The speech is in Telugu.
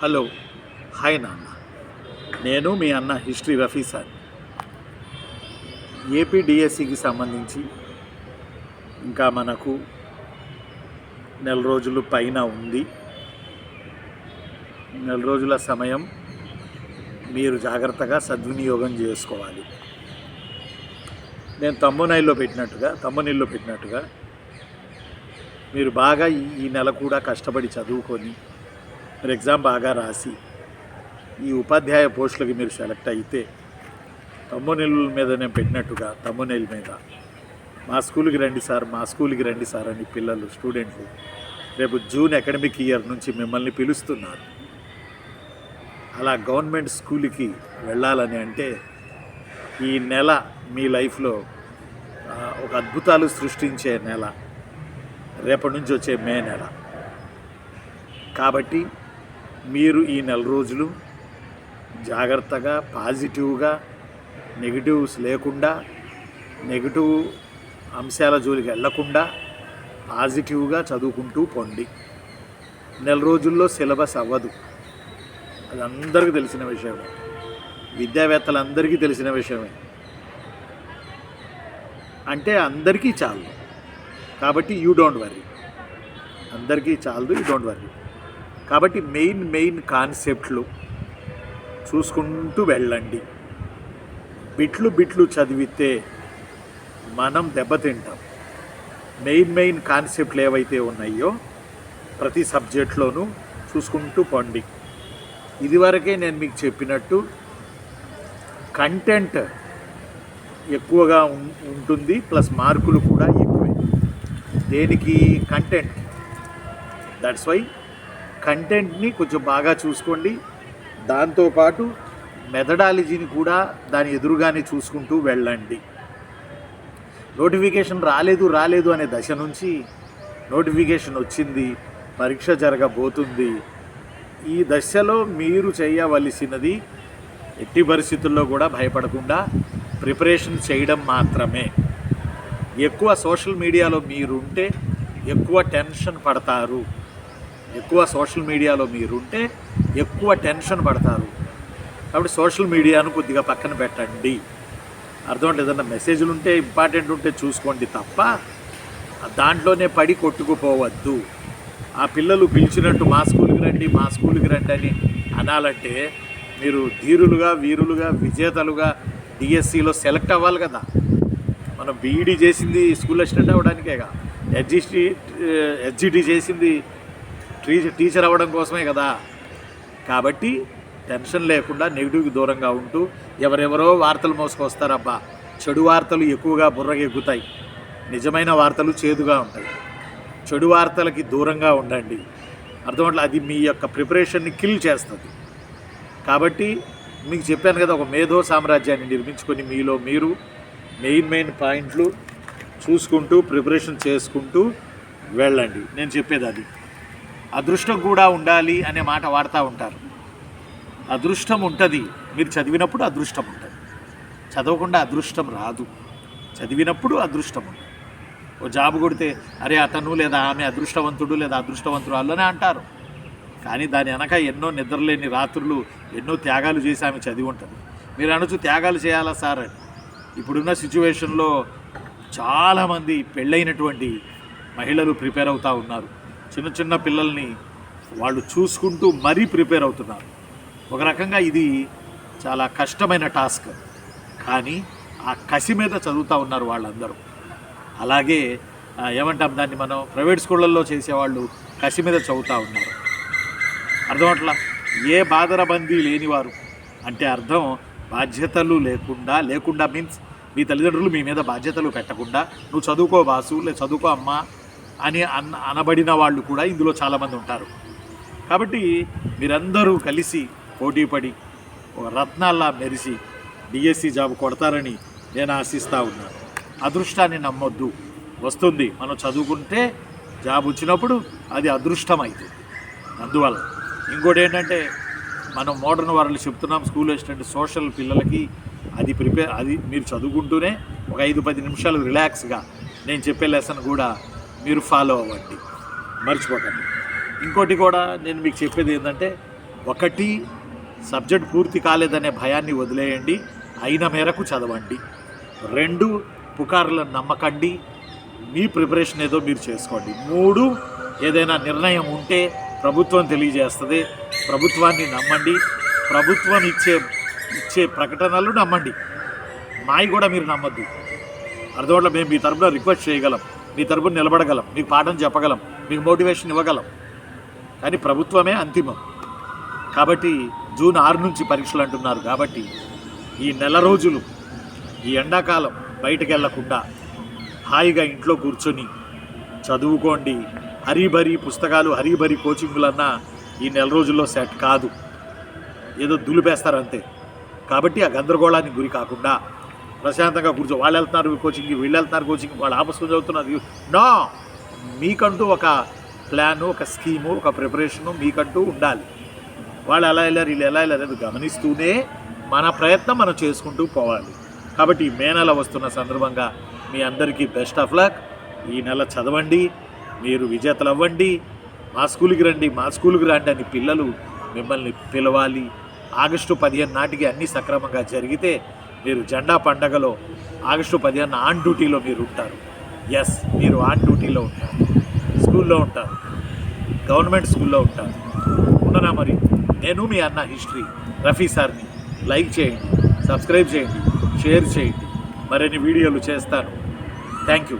హలో హాయ్ నాన్న. నేను మీ అన్న హిస్టరీ రఫీ సార్. ఏపీ డిఎస్సికి సంబంధించి ఇంకా మనకు నెల రోజులు పైన ఉంది. నెల రోజుల సమయం మీరు జాగ్రత్తగా సద్వినియోగం చేసుకోవాలి. నేను తమ్మునైల్లో పెట్టినట్టుగా తమ్మునీళ్ళు పెట్టినట్టుగా మీరు బాగా ఈ ఈ నెల కూడా కష్టపడి చదువుకొని మీరు ఎగ్జామ్ బాగా రాసి ఈ ఉపాధ్యాయ పోస్టులకి మీరు సెలెక్ట్ అయితే తమ్మునెల్లుల మీద నేను పెట్టినట్టుగా తమ్మునెల్ మీద. మా స్కూల్కి రండి సార్ మా స్కూల్కి రండి సార్ అని పిల్లలు స్టూడెంట్లు రేపు జూన్ అకాడమిక్ ఇయర్ నుంచి మిమ్మల్ని పిలుస్తున్నారు. అలా గవర్నమెంట్ స్కూల్కి వెళ్ళాలని అంటే ఈ నెల మీ లైఫ్లో ఒక అద్భుతాలు సృష్టించే నెల రేపటి నుంచి వచ్చే మే నెల. కాబట్టి మీరు ఈ నెల రోజులు జాగ్రత్తగా పాజిటివ్గా నెగిటివ్స్ లేకుండా నెగిటివ్ అంశాల జోలికి వెళ్ళకుండా పాజిటివ్గా చదువుకుంటూ పొండి. నెల రోజుల్లో సిలబస్ అవ్వదు. అది అందరికీ తెలిసిన విషయమే. విద్యావేత్తలందరికీ తెలిసిన విషయమే. అంటే అందరికీ చాలు. కాబట్టి యూ డోంట్ వర్రీ అందరికీ చాలదు యూ డోంట్ వర్రీ కాబట్టి మెయిన్ మెయిన్ కాన్సెప్ట్లు చూసుకుంటూ వెళ్ళండి. బిట్లు బిట్లు చదివితే మనం దెబ్బతింటాం. మెయిన్ మెయిన్ కాన్సెప్ట్లు ఏవైతే ఉన్నాయో ప్రతి సబ్జెక్ట్లోనూ చూసుకుంటూ పండి. ఇదివరకే నేను మీకు చెప్పినట్టు కంటెంట్ ఎక్కువగా ఉం- ఉంటుంది ప్లస్ మార్కులు కూడా ఎక్కువే. దేనికి? కంటెంట్. దట్స్ వై కంటెంట్ని కొంచెం బాగా చూసుకోండి. దాంతోపాటు మెథడాలజీని కూడా దాని ఎదురుగానే చూసుకుంటూ వెళ్ళండి. నోటిఫికేషన్ రాలేదు రాలేదు అనే దశ నుంచి నోటిఫికేషన్ వచ్చింది పరీక్ష జరగబోతుంది. ఈ దశలో మీరు చేయవలసినది ఎట్టి పరిస్థితుల్లో కూడా భయపడకుండా ప్రిపరేషన్ చేయడం మాత్రమే. ఎక్కువ సోషల్ మీడియాలో మీరుంటే ఎక్కువ టెన్షన్ పడతారు. ఎక్కువ సోషల్ మీడియాలో మీరుంటే ఎక్కువ టెన్షన్ పడతారు. కాబట్టి సోషల్ మీడియాను కొద్దిగా పక్కన పెట్టండి. అర్థం ఏదన్నా మెసేజ్లు ఉంటే ఇంపార్టెంట్ ఉంటే చూసుకోండి తప్ప దాంట్లోనే పడి కొట్టుకుపోవద్దు. ఆ పిల్లలు పిలిచినట్టు మా స్కూల్కి రండి మా స్కూల్కి రండి అని అనాలంటే మీరు ధీరులుగా వీరులుగా విజేతలుగా డిఎస్సిలో సెలెక్ట్ అవ్వాలి కదా. మనం బీఈడి చేసింది school assistant అవ్వడానికేగా. H G T H G T చేసింది టీచర్ టీచర్ అవ్వడం కోసమే కదా. కాబట్టి టెన్షన్ లేకుండా నెగిటివ్కి దూరంగా ఉంటూ ఎవరెవరో వార్తలు మోసుకొస్తారబ్బా. చెడు వార్తలు ఎక్కువగా బుర్రగా ఎక్కుతాయి నిజమైన వార్తలు చేదుగా ఉంటాయి. చెడు వార్తలకి దూరంగా ఉండండి. అర్థమట్ల అది మీ యొక్క ప్రిపరేషన్ని కిల్ చేస్తుంది. కాబట్టి మీకు చెప్పాను కదా ఒక మేధో సామ్రాజ్యాన్ని నిర్మించుకొని మీలో మీరు మెయిన్ మెయిన్ పాయింట్లు చూసుకుంటూ ప్రిపరేషన్ చేసుకుంటూ వెళ్ళండి. నేను చెప్పేది అది. అదృష్టం కూడా ఉండాలి అనే మాట వాడుతూ ఉంటారు. అదృష్టం ఉంటుంది. మీరు చదివినప్పుడు అదృష్టం ఉంటుంది. చదవకుండా అదృష్టం రాదు. చదివినప్పుడు అదృష్టం ఉంటుంది. ఓ జాబ్ కొడితే అరే అతను లేదా ఆమె అదృష్టవంతుడు లేదా అదృష్టవంతురాలు అంటారు. కానీ దాని వెనక ఎన్నో నిద్రలేని రాత్రులు ఎన్నో త్యాగాలు చేసి ఆమె చదివి ఉంటుంది. మీరు అనొచ్చు త్యాగాలు చేయాలా సార్ ఇప్పుడున్న సిచ్యువేషన్లో చాలామంది పెళ్ళైనటువంటి మహిళలు ప్రిపేర్ అవుతూ ఉన్నారు. చిన్న చిన్న పిల్లల్ని వాళ్ళు చూసుకుంటూ మరీ ప్రిపేర్ అవుతున్నారు. ఒక రకంగా ఇది చాలా కష్టమైన టాస్క్. కానీ ఆ కసి మీద చదువుతూ ఉన్నారు వాళ్ళందరూ. అలాగే ఏమంటాం దాన్ని మనం? ప్రైవేట్ స్కూళ్ళల్లో చేసేవాళ్ళు కసి మీద చదువుతూ ఉన్నారు. అర్థం అట్లా? ఏ బాధరబందీ లేనివారు. అంటే అర్థం బాధ్యతలు లేకుండా లేకుండా మీన్స్ మీ తల్లిదండ్రులు మీ మీద బాధ్యతలు పెట్టకుండా నువ్వు చదువుకో బాసు లే చదువుకో అమ్మా అని అన్న అనబడిన వాళ్ళు కూడా ఇందులో చాలామంది ఉంటారు. కాబట్టి మీరందరూ కలిసి పోటీపడి ఒక రత్నాల్లా మెరిసి డిఎస్సి జాబ్ కొడతారని నేను ఆశిస్తూ ఉన్నాను. అదృష్టాన్ని నమ్మొద్దు. వస్తుంది. మనం చదువుకుంటే జాబ్ వచ్చినప్పుడు అది అదృష్టం అవుతుంది అందువల్ల ఇంకోటి ఏంటంటే మనం మోడర్న్ వాళ్ళు చెప్తున్నాం స్కూల్ స్టూడెంట్ సోషల్ పిల్లలకి అది ప్రిపేర్ అది మీరు చదువుకుంటూనే ఒక ఐదు పది నిమిషాలు రిలాక్స్గా నేను చెప్పే లెసన్ కూడా మీరు ఫాలో అవ్వండి. మర్చిపోకండి. ఇంకోటి కూడా నేను మీకు చెప్పేది ఏంటంటే ఒకటి సబ్జెక్ట్ పూర్తి కాలేదనే భయాన్ని వదిలేయండి. అయిన మేరకు చదవండి. రెండు పుకార్లను నమ్మకండి. మీ ప్రిపరేషన్ ఏదో మీరు చేసుకోండి. మూడు ఏదైనా నిర్ణయం ఉంటే ప్రభుత్వం తెలియజేస్తుంది. ప్రభుత్వాన్ని నమ్మండి. ప్రభుత్వం ఇచ్చే ఇచ్చే ప్రకటనలు నమ్మండి. మాయి కూడా మీరు నమ్మద్దు. అర్థంలో మేము మీ తరపున రిక్వెస్ట్ చేయగలం. మీ తరపున నిలబడగలం. మీకు పాఠం చెప్పగలం. మీకు మోటివేషన్ ఇవ్వగలం. కానీ ప్రభుత్వమే అంతిమం. కాబట్టి జూన్ ఆరు నుంచి పరీక్షలు అంటున్నారు కాబట్టి ఈ నెల రోజులు ఈ ఎండాకాలం బయటకు వెళ్ళకుండా హాయిగా ఇంట్లో కూర్చొని చదువుకోండి. హరీబరీ పుస్తకాలు హరీబరీ కోచింగులన్నా ఈ నెల రోజుల్లో సెట్ కాదు. ఏదో దులిపేస్తారు అంతే కాబట్టి ఆ గందరగోళానికి గురి కాకుండా ప్రశాంతంగా కూర్చో. వాళ్ళు వెళ్తున్నారు కోచింగ్కి వీళ్ళు వెళ్తున్నారు కోచింగ్ వాళ్ళు ఆపస్సు చదువుతున్నారు. నో మీకంటూ ఒక ప్లాను ఒక స్కీము ఒక ప్రిపరేషను మీకంటూ ఉండాలి. వాళ్ళు ఎలా వెళ్ళారు వీళ్ళు ఎలా వెళ్ళారు అనేది గమనిస్తూనే మన ప్రయత్నం మనం చేసుకుంటూ పోవాలి. కాబట్టి ఈ మే నెల వస్తున్న సందర్భంగా మీ అందరికీ బెస్ట్ ఆఫ్ లక్ ఈ నెల చదవండి మీరు విజేతలు అవ్వండి మా స్కూల్కి రండి మా స్కూల్కి రండి అని పిల్లలు మిమ్మల్ని పిలవాలి. ఆగస్టు పదిహేను నాటికి అన్నీ సక్రమంగా జరిగితే మీరు జెండా పండగలో ఆగస్టు పదిహేను ఆన్ డ్యూటీలో మీరు ఉంటారు. ఎస్ మీరు ఆన్ డ్యూటీలో ఉంటారు. స్కూల్లో ఉంటారు. గవర్నమెంట్ స్కూల్లో ఉంటారు. ఉండనా మరి? నేను మీ అన్న హిస్టరీ. రఫీ సార్ని లైక్ చేయండి సబ్స్క్రైబ్ చేయండి షేర్ చేయండి. మరిన్ని వీడియోలు చేస్తాను. Thank you